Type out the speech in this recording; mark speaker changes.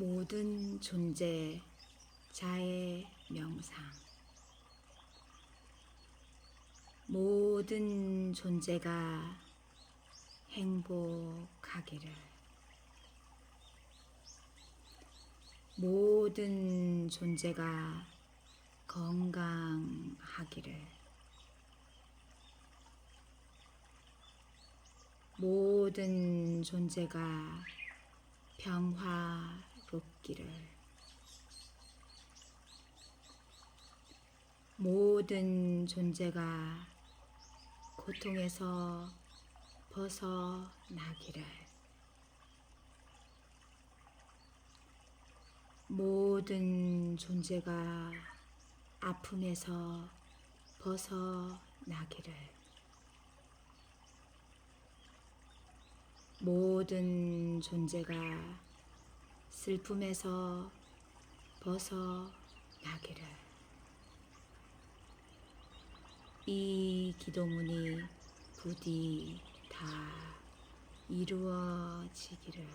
Speaker 1: 모든 존재 자의 명상. 모든 존재가 행복하기를. 모든 존재가 건강하기를. 모든 존재가 평화 롭기를. 모든 존재가 고통에서 벗어나기를. 모든 존재가 아픔에서 벗어나기를. 모든 존재가 슬픔에서 벗어나기를. 이 기도문이 부디 다 이루어지기를